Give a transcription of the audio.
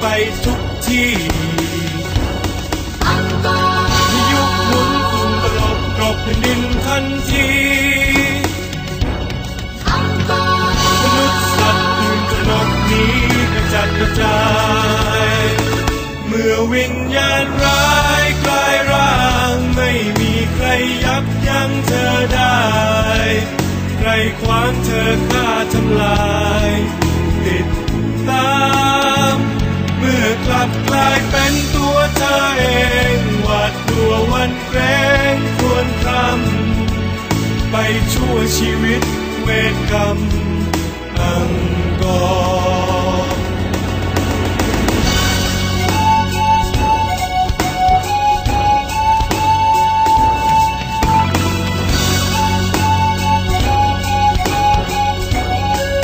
ไปทุกที่ยุหมุนฝุ่นตลบกลบแผ่นดินทันทีมนุษย์สัตว์ตื่นตระหนกนี้กระจัดกระจาย เมื่อวิญญาณร้ายกลายร่างไม่มีใครยับยั้งเธอได้ ใครขวางเธอฆ่าทำลายาเธอเองหวาดกลัววันเกรงควรทำไปชั่วชีวิตเวรกรรม